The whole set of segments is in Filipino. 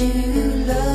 you love.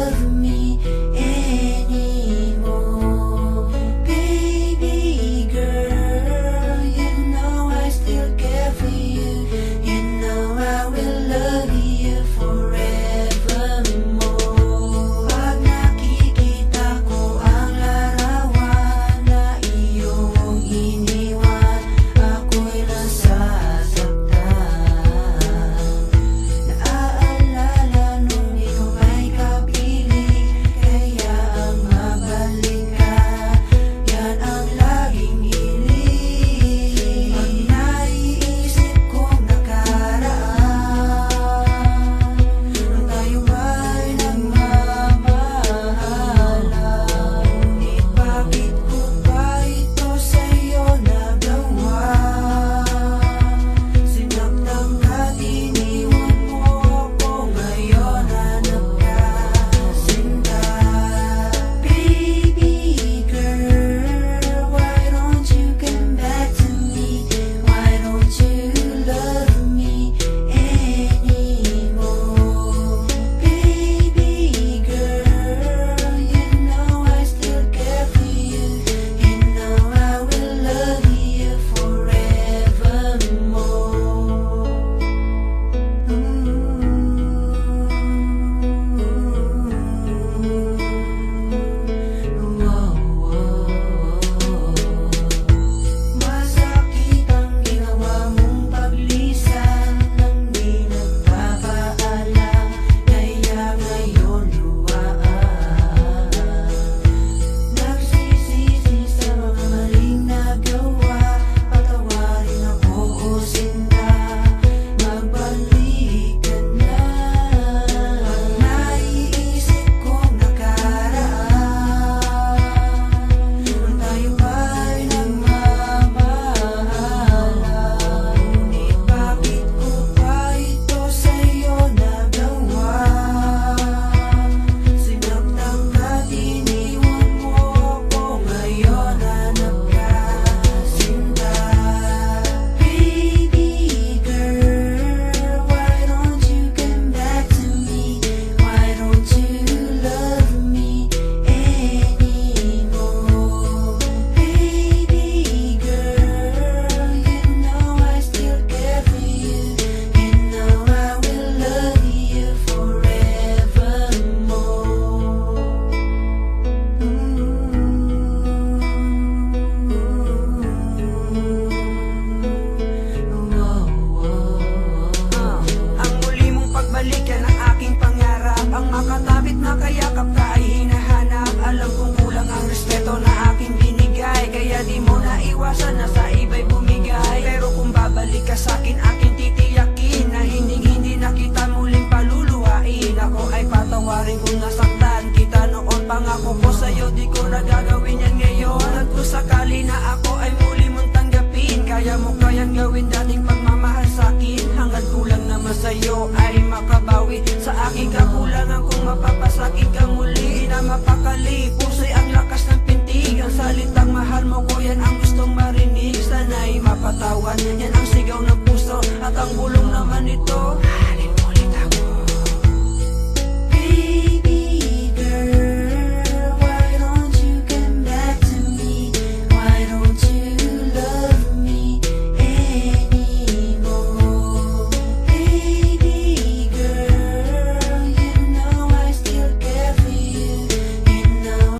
Pangako ko sa'yo di ko na gagawin yan ngayon. At kung sakali na ako ay muli mong tanggapin Kaya mo kayang gawin dating pagmamahal sa'kin. Hanggat kulang naman sa'yo ay makabawi. Sa aking kakulangan kung mapapasakit ka muli Na mapakali, puso'y ang lakas ng pintig. Ang salitang mahal mo ko yan ang gustong marinig. Sana'y mapatawan, yan ang sigaw ng puso. At ang bulong naman nito